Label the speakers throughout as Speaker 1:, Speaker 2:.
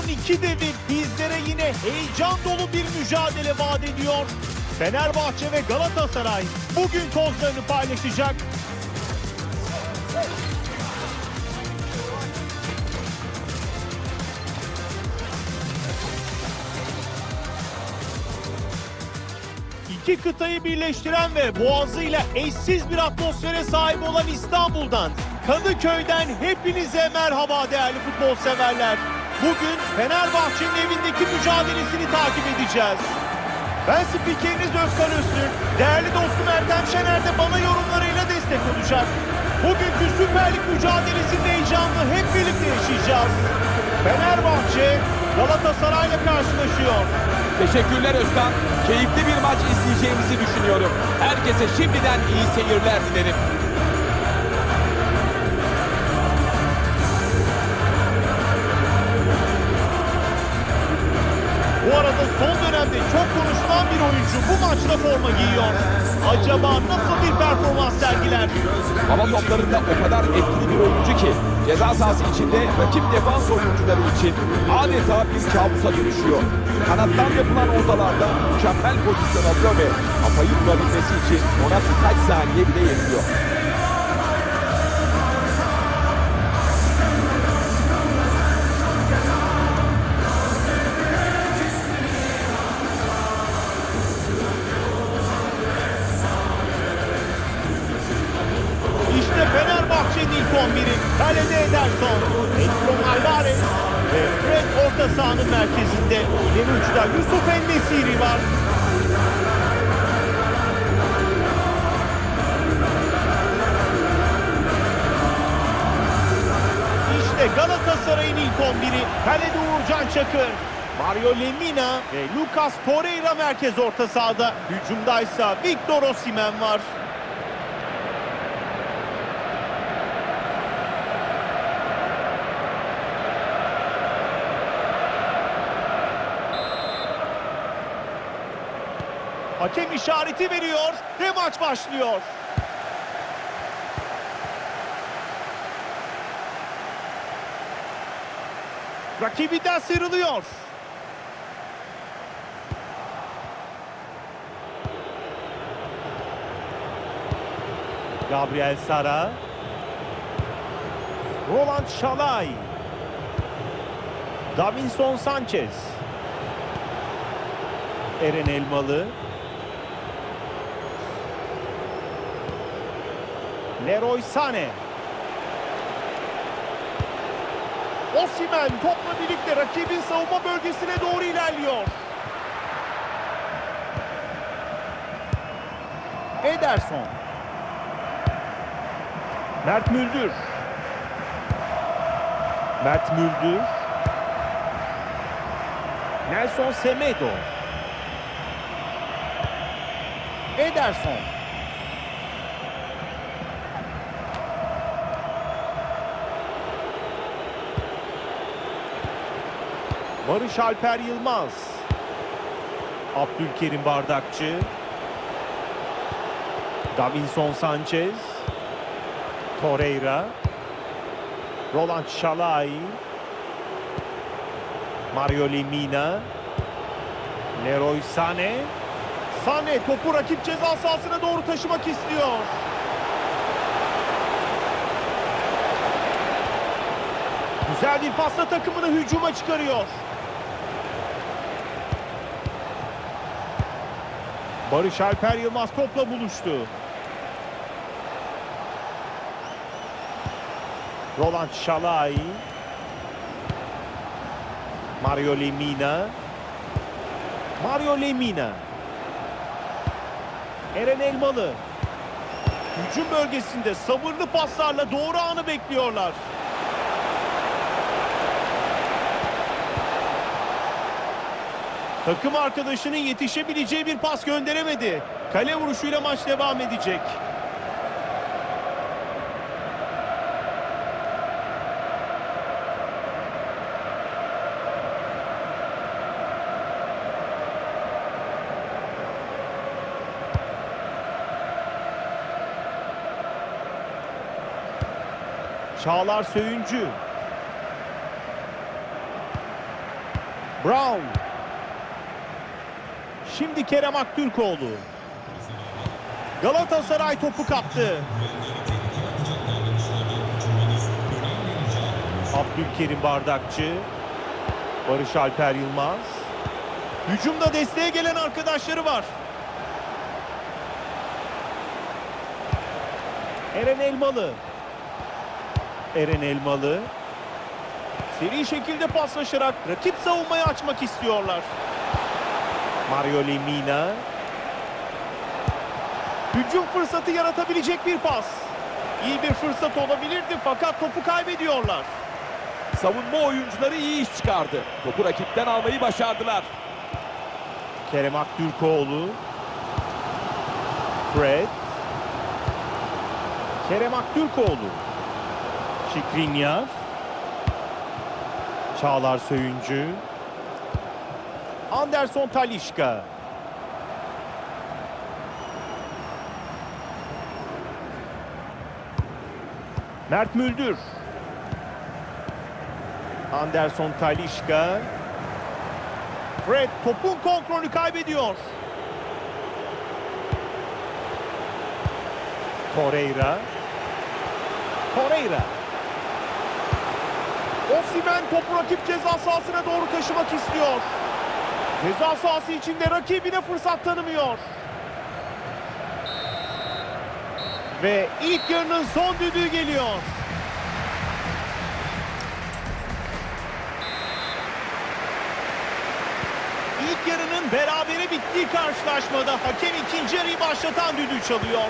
Speaker 1: Son iki devir bizlere yine heyecan dolu bir mücadele vaat ediyor. Fenerbahçe ve Galatasaray bugün kozlarını paylaşacak. İki kıtayı birleştiren ve boğazıyla eşsiz bir atmosfere sahip olan İstanbul'dan, Kadıköy'den hepinize merhaba değerli futbol severler. Bugün Fenerbahçe'nin evindeki mücadelesini takip edeceğiz. Ben spikeriniz Özkan Öztürk. Değerli dostum Ertem Şener de bana yorumlarıyla destek olacak. Bugünkü Süper Lig mücadelesinin heyecanını hep birlikte yaşayacağız. Fenerbahçe Galatasaray'la karşılaşıyor.
Speaker 2: Teşekkürler Özkan. Keyifli bir maç izleyeceğimizi düşünüyorum. Herkese şimdiden iyi seyirler dilerim.
Speaker 1: Konuşulan bir oyuncu bu maçta forma giyiyor. Acaba nasıl bir performans sergiler?
Speaker 2: Hava toplarında o kadar etkili bir oyuncu ki ceza sahası içinde rakip defans oyuncuları için adeta bir kabusa dönüşüyor. Kanattan yapılan ortalarda mükemmel pozisyon alıyor ve kafayı bulabilmesi için ona birkaç saniye bile yetiyor.
Speaker 1: Merkezinde. İleri uçta Yusuf Ennesiri var. İşte Galatasaray'ın ilk 11'i. Kalede Uğurcan Çakır. Mario Lemina ve Lucas Torreira merkez orta sahada. Hücumdaysa Victor Osimhen var. Hakem işareti veriyor ve maç başlıyor. Rakibinden sıyrılıyor. Gabriel Sara. Roland Şalay. Davinson Sanchez. Eren Elmalı. Leroy Sané. Osimhen topla birlikte rakibin savunma bölgesine doğru ilerliyor. Ederson. Mert Müldür. Mert Müldür. Nelson Semedo. Ederson. Barış Alper Yılmaz. Abdülkerim Bardakçı. Davinson Sanchez. Torreira. Roland Şalay. Mario Lemina. Leroy Sané. Sané topu rakip ceza sahasına doğru taşımak istiyor. Güzel bir pasla takımını hücuma çıkarıyor. Barış Alper Yılmaz topla buluştu. Roland Şalay. Mario Lemina. Mario Lemina. Eren Elmalı. Hücum bölgesinde sabırlı paslarla doğru anı bekliyorlar. Takım arkadaşının yetişebileceği bir pas gönderemedi. Kale vuruşuyla maç devam edecek. Çağlar Söyüncü. Brown. Şimdi Kerem Aktürkoğlu. Galatasaray topu kaptı. Abdülkerim Bardakçı. Barış Alper Yılmaz. Hücumda desteğe gelen arkadaşları var. Eren Elmalı. Eren Elmalı. Seri şekilde paslaşarak rakip savunmayı açmak istiyorlar. Mario Lemina. Hücum fırsatı yaratabilecek bir pas. İyi bir fırsat olabilirdi fakat topu kaybediyorlar.
Speaker 2: Savunma oyuncuları iyi iş çıkardı. Topu rakipten almayı başardılar.
Speaker 1: Kerem Aktürkoğlu. Fred. Kerem Aktürkoğlu. Şikrinyar. Çağlar Söyüncü. Anderson Talişka. Mert Müldür. Anderson Talişka. Fred topun kontrolü kaybediyor. Torreira. Torreira. Osimhen topu rakip ceza sahasına doğru taşımak istiyor. Ceza sahası içinde rakibine fırsat tanımıyor. Ve ilk yarının son düdüğü geliyor. İlk yarının berabere bittiği karşılaşmada hakem ikinci yarıyı başlatan düdüğü çalıyor.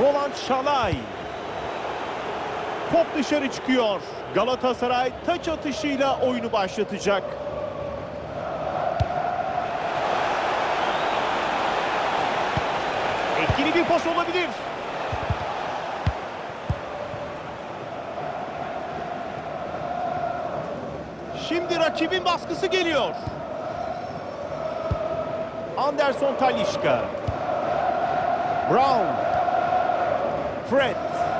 Speaker 1: Roland Şalay. Top dışarı çıkıyor. Galatasaray taç atışıyla oyunu başlatacak. Etkili bir pas olabilir. Şimdi rakibin baskısı geliyor. Anderson Talişka. Brown. Fred.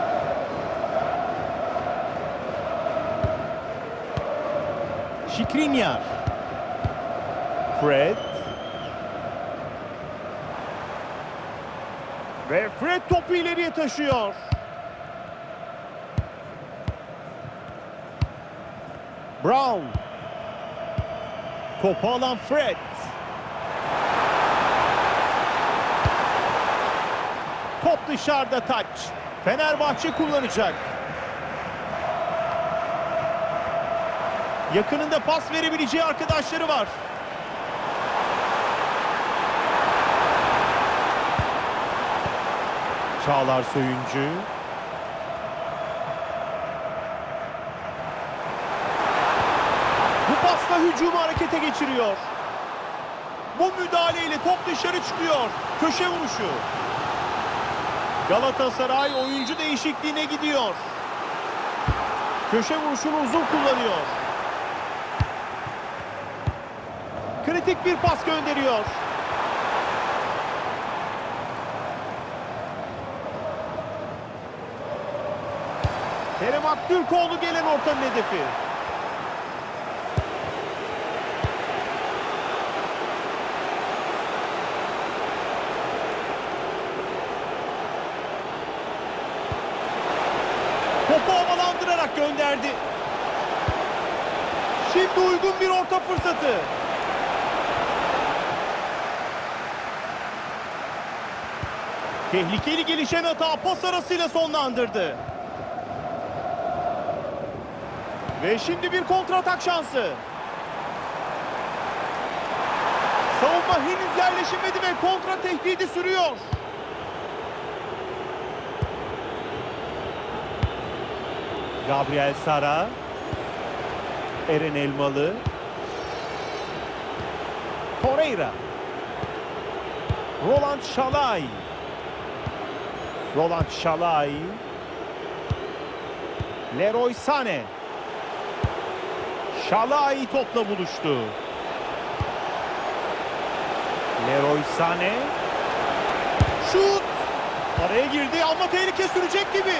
Speaker 1: Şikrinyar. Fred. Ve Fred topu ileriye taşıyor. Brown. Topu alan Fred. Top dışarıda taç. Fenerbahçe kullanacak. Yakınında pas verebileceği arkadaşları var. Çağlar Söyüncü. Bu pasla hücumu harekete geçiriyor. Bu müdahaleyle top dışarı çıkıyor. Köşe vuruşu. Galatasaray oyuncu değişikliğine gidiyor. Köşe vuruşunu uzun kullanıyor. Kritik bir pas gönderiyor. Kerem Aktürkoğlu gelen ortanın hedefi. Topu havalandırarak gönderdi. Şimdi uygun bir orta fırsatı. Tehlikeli gelişen hata pas arasıyla sonlandırdı. Ve şimdi bir kontratak şansı. Savunma henüz yerleşemedi ve kontra tehdidi sürüyor. Gabriel Sara. Eren Elmalı. Torreira. Roland Şalay. Roland Şalay. Leroy Sane. Şalay topla buluştu. Leroy Sane. Şut! Araya girdi ama tehlike sürecek gibi.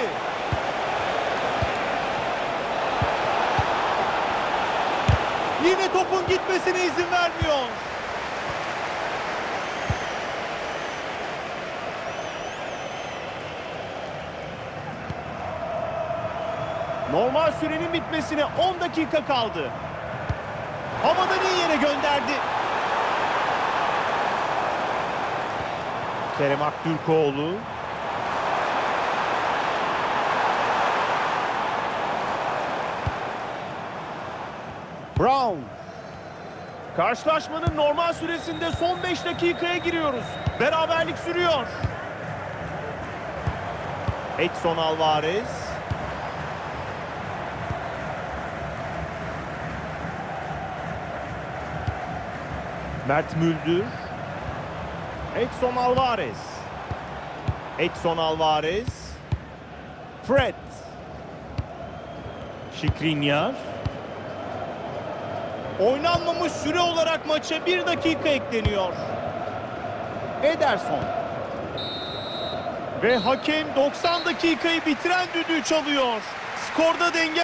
Speaker 1: Yine topun gitmesine izin vermiyor. Normal sürenin bitmesine 10 dakika kaldı. Havadan iyi yere gönderdi. Kerem Aktürkoğlu. Brown. Karşılaşmanın normal süresinde son 5 dakikaya giriyoruz. Beraberlik sürüyor. Edson Alvarez. Mert Müldür. Edson Alvarez. Edson Alvarez. Fred. Şikrinyar. Oynanmamış süre olarak maça bir dakika ekleniyor. Ederson. Ve hakem 90 dakikayı bitiren düdüğü çalıyor. Skorda denge